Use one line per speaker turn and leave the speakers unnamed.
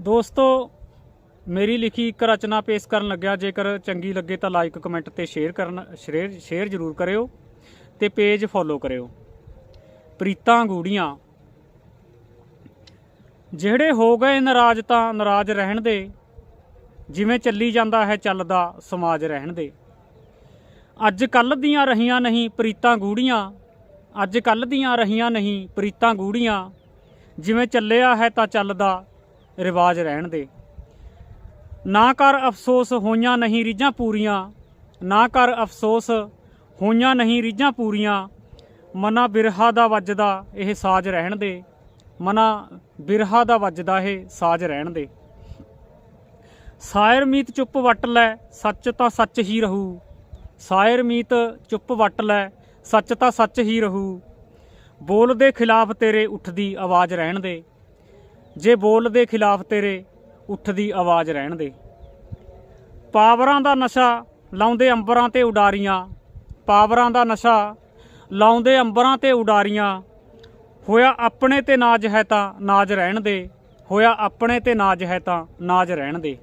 ਦੋਸਤੋ, ਮੇਰੀ ਲਿਖੀ ਇੱਕ ਰਚਨਾ ਪੇਸ਼ ਕਰਨ ਲੱਗਿਆ। ਜੇਕਰ ਚੰਗੀ ਲੱਗੇ ਤਾਂ ਲਾਈਕ ਕਮੈਂਟ ਤੇ ਸ਼ੇਅਰ ਕਰਨ ਸ਼ੇਅਰ ਸ਼ੇਅਰ ਜ਼ਰੂਰ ਕਰਿਓ ਤੇ ਪੇਜ ਫੋਲੋ ਕਰਿਓ। ਪ੍ਰੀਤਾਂ ਗੂੜੀਆਂ। ਜਿਹੜੇ ਹੋ ਗਏ ਨਾਰਾਜ਼ ਤਾਂ ਨਾਰਾਜ਼ ਰਹਿਣ ਦੇ। ਜਿਵੇਂ ਚੱਲੀ ਜਾਂਦਾ ਹੈ ਚੱਲਦਾ, ਸਮਾਜ ਰਹਿਣ ਦੇ। ਅੱਜ ਕੱਲ ਦੀਆਂ ਰਹੀਆਂ ਨਹੀਂ ਪ੍ਰੀਤਾਂ ਗੂੜੀਆਂ। ਅੱਜ ਕੱਲ ਦੀਆਂ ਰਹੀਆਂ ਨਹੀਂ ਪ੍ਰੀਤਾਂ ਗੂੜੀਆਂ। ਜਿਵੇਂ ਚੱਲਿਆ ਹੈ ਤਾਂ ਚੱਲਦਾ ਰਿਵਾਜ ਰਹਿਣ ਦੇ। ਨਾ ਕਰ ਅਫਸੋਸ ਹੋਈਆਂ ਨਹੀਂ ਰੀਝਾਂ ਪੂਰੀਆਂ, ਨਾ ਕਰ ਅਫਸੋਸ ਹੋਈਆਂ ਨਹੀਂ ਰੀਝਾਂ ਪੂਰੀਆਂ, ਮਨਾ ਬਿਰਹਾ ਦਾ ਵੱਜਦਾ ਇਹ ਸਾਜ਼ ਰਹਿਣ ਦੇ। ਮਨਾ ਬਿਰਹਾ ਦਾ ਵੱਜਦਾ ਇਹ ਸਾਜ਼ ਰਹਿਣ ਦੇ। ਸਾਇਰ ਮੀਤ ਚੁੱਪ ਵੱਟ ਲੈ, ਸੱਚ ਤਾਂ ਸੱਚ ਹੀ ਰਹੂ। ਸਾਇਰ ਮੀਤ ਚੁੱਪ ਵੱਟ ਲੈ, ਸੱਚ ਤਾਂ ਸੱਚ ਹੀ ਰਹੂ। ਬੋਲ ਦੇ ਖਿਲਾਫ ਤੇਰੇ ਉੱਠਦੀ ਆਵਾਜ਼ ਰਹਿਣ ਦੇ। ਜੇ ਬੋਲ ਦੇ ਖਿਲਾਫ ਤੇਰੇ ਉੱਠਦੀ ਆਵਾਜ਼ ਰਹਿਣ ਦੇ। ਪਾਵਰਾਂ ਦਾ ਨਸ਼ਾ ਲਾਉਂਦੇ ਅੰਬਰਾਂ ਤੇ ਉਡਾਰੀਆਂ। ਪਾਵਰਾਂ ਦਾ ਨਸ਼ਾ ਲਾਉਂਦੇ ਅੰਬਰਾਂ ਤੇ ਉਡਾਰੀਆਂ। ਹੋਇਆ ਆਪਣੇ ਤੇ ਨਾਜ ਹੈ ਤਾਂ ਨਾਜ ਰਹਿਣ ਦੇ। ਹੋਇਆ ਆਪਣੇ ਤੇ ਨਾਜ ਹੈ ਤਾਂ ਨਾਜ ਰਹਿਣ ਦੇ।